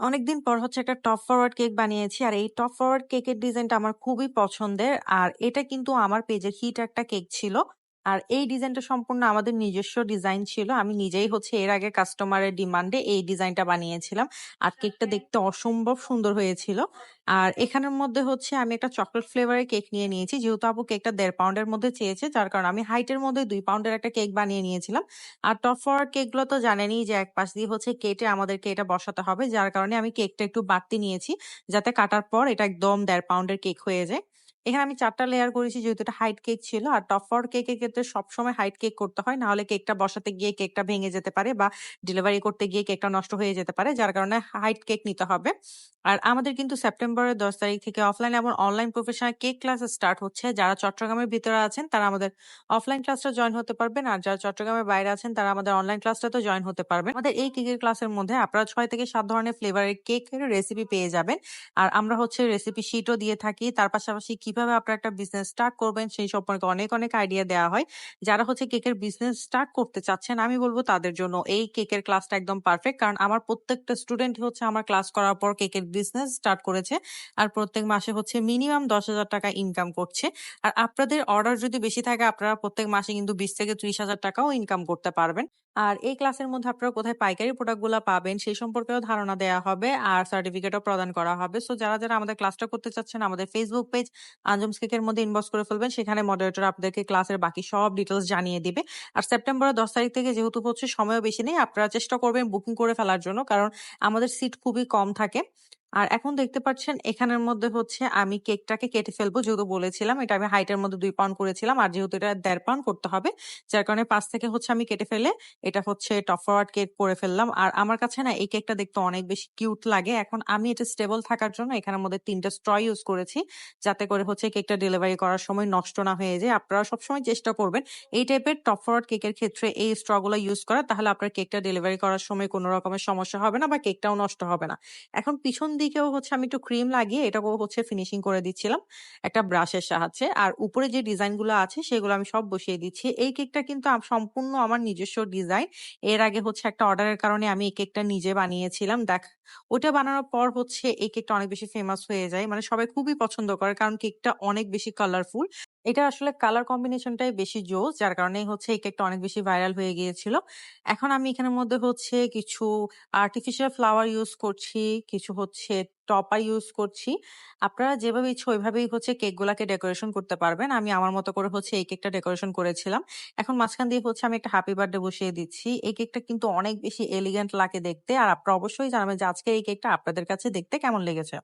অনেকদিন পর হচ্ছে একটা টপ ফরওয়ার্ড কেক বানিয়েছি। আর এই টপ ফরওয়ার্ড কেকের ডিজাইনটা আমার খুবই পছন্দের। আর এটা কিন্তু আমার পেজের হিট একটা কেক ছিল। আর এই ডিজাইনটা সম্পূর্ণ আমাদের নিজস্ব ডিজাইন ছিল। আমি নিজেই হচ্ছে এর আগে কাস্টমারের ডিমান্ডে এই ডিজাইনটা বানিয়েছিলাম। আর কেকটা দেখতে অসম্ভব সুন্দর হয়েছিল। আর এখানের মধ্যে হচ্ছে আমি একটা চকলেট ফ্লেভারের কেক নিয়ে নিয়েছি। যেহেতু আপু কেকটা দেড় পাউন্ডের মধ্যে চেয়েছে, যার কারণে আমি হাইটের মধ্যে দুই পাউন্ডের একটা কেক বানিয়ে নিয়েছিলাম। আর টপ ফরওয়ার্ড কেকগুলো তো জানেনই যে এক পাশ দিয়ে হচ্ছে কেটে আমাদেরকে এটা বসাতে হবে। যার কারণে আমি কেকটা একটু বাড়তি নিয়েছি। যাতে কাটার পর এটা একদম দেড় পাউন্ডের কেক হয়ে যায়। এখানে আমি চারটা লেয়ার করেছি, যেহেতু এটা হাইট কেক ছিল। আর টপ ফরওয়ার্ড কেকের ক্ষেত্রে সবসময় হাইট কেক করতে হয়। নাহলে কেকটা বসাতে গিয়ে কেকটা ভেঙে যেতে পারে বা ডেলিভারি করতে গিয়ে কেকটা নষ্ট হয়ে যেতে পারে। যার কারণে হাইট কেক নিতে হবে। আর আমাদের কিন্তু সেপ্টেম্বরের ১০ তারিখ থেকে অফলাইন এবং online professional cake class start হচ্ছে। যারা চট্টগ্রামের ভিতরে আছেন, তারা আমাদের অফলাইন ক্লাসটা জয়েন হতে পারবেন। আর যারা চট্টগ্রামের বাইরে আছেন, তারা আমাদের অনলাইন ক্লাসটাতেও জয়েন হতে পারবেন। আমাদের এই কেকের ক্লাসের মধ্যে আপনারা ছয় থেকে সাত ধরনের ফ্লেভারের কেকের রেসিপি পেয়ে যাবেন। আর আমরা হচ্ছে রেসিপি শিটও দিয়ে থাকি। তার পাশাপাশি কীভাবে আপনারা একটা বিজনেস স্টার্ট করবেন সেই সম্পর্কে অনেক, অনেক আইডিয়া দেওয়া হয়। যারা হচ্ছে কেকের বিজনেস স্টার্ট করতে চাচ্ছেন আমি বলব তাদের জন্য এই কেকের ক্লাসটা একদম পারফেক্ট। কারণ আমার প্রত্যেকটা স্টুডেন্ট হচ্ছে আমার ক্লাস করার পর কেকের বিজনেস স্টার্ট করেছে। আর প্রত্যেক মাসে হচ্ছে মিনিমাম ১০,০০০ টাকা ইনকাম করছে। আর আপনাদের অর্ডার যদি বেশি থাকে আপনারা প্রত্যেক মাসে কিন্তু ২০ থেকে ৩০,০০০ টাকাও ইনকাম করতে পারবেন। আর এই ক্লাসের মধ্যে আপনারা কোথায় পাইকারি প্রোডাক্টগুলা পাবেন সেই সম্পর্কেও ধারণা দেওয়া হবে। আর সার্টিফিকেটও প্রদান করা হবে। সো যারা, যারা আমাদের ক্লাসটা করতে চাচ্ছেন আমাদের ফেসবুক পেজ আঞ্জুমস কেকের মধ্যে ইনবক্স করে ফেলবেন। সেখানে মডারেটর আপনাদেরকে ক্লাসের বাকি সব ডিটেলস জানিয়ে দিবে। আর সেপ্টেম্বরের ১০ তারিখ থেকে যেহেতু হচ্ছে সময়ও বেশি নেই, আপনারা চেষ্টা করবেন বুকিং করে ফেলার জন্য। কারণ আমাদের সিট খুবই কম থাকে। আর এখন দেখতে পাচ্ছেন এখানের মধ্যে হচ্ছে আমি কেকটাকে কেটে ফেলব। যেহেতু বলেছিলাম এটা আমি হাইটের মধ্যে দুই পাউন্ড করেছিলাম। আর যেহেতু এটা দেড় পাউন্ড করতে হবে। যার কারণে পাঁচ থেকে হচ্ছে আমি কেটে ফেলে এটা হচ্ছে টপ ফরওয়ার্ড কেক করে ফেললাম। আর আমার কাছে না এই কেকটা দেখতে অনেক বেশি কিউট লাগে। এখন আমি এটা স্টেবল থাকার জন্য এখানের মধ্যে ৩ টা স্ট্র ইউজ করেছি। যাতে করে হচ্ছে কেকটা ডেলিভারি করার সময় নষ্ট না হয়ে যায়। আপনারা সবসময় চেষ্টা করবেন এই টাইপের টপ ফরওয়ার্ড কেকের ক্ষেত্রে এই স্ট্রগুলো ইউজ করা। তাহলে আপনার কেকটা ডেলিভারি করার সময় কোনো রকমের সমস্যা হবে না বা কেকটাও নষ্ট হবে না। এখন পিছন দিকেও হচ্ছে আমি একটু ক্রিম লাগিয়ে এটাকেও হচ্ছে ফিনিশিং করে দিচ্ছিলাম একটা ব্রাশের সাহায্যে। আর উপরে যে ডিজাইনগুলো আছে সেগুলো আমি সব বসিয়ে দিচ্ছি। এই কেকটা কিন্তু সম্পূর্ণ আমার নিজস্ব ডিজাইন। এর আগে হচ্ছে একটা অর্ডারের কারণে আমি এই কেকটা নিজে বানিয়েছিলাম। দেখ, ওটা বানানোর পর হচ্ছে এই কেকটা অনেক বেশি ফেমাস হয়ে যায়। মানে সবাই খুবই পছন্দ করে। কারণ কেকটা অনেক বেশি কালারফুল। এটা আসলে কালার কম্বিনেশনটাই বেশি জোস। যার কারণেই হচ্ছে এই কেকটা অনেক বেশি ভাইরাল হয়ে গিয়েছিল। এখন আমি এখানের মধ্যে হচ্ছে কিছু আর্টিফিশিয়াল ফ্লাওয়ার ইউজ করছি, কিছু হচ্ছে টপার ইউজ করছি। আপনারা যেভাবে ইচ্ছা ওইভাবেই হচ্ছে কেকগুলাকে ডেকোরেশন করতে পারবেন। আমি আমার মতো করে হচ্ছে এই কেকটা ডেকোরেশন করেছিলাম। এখন মাঝখান দিয়ে হচ্ছে আমি একটা হ্যাপি বার্থডে বসিয়ে দিচ্ছি। এই কেকটা কিন্তু অনেক বেশি এলিগেন্ট লাগে দেখতে। আর আপনারা অবশ্যই জানাবেন যে আজকে এই কেকটা আপনাদের কাছে দেখতে কেমন লেগেছে?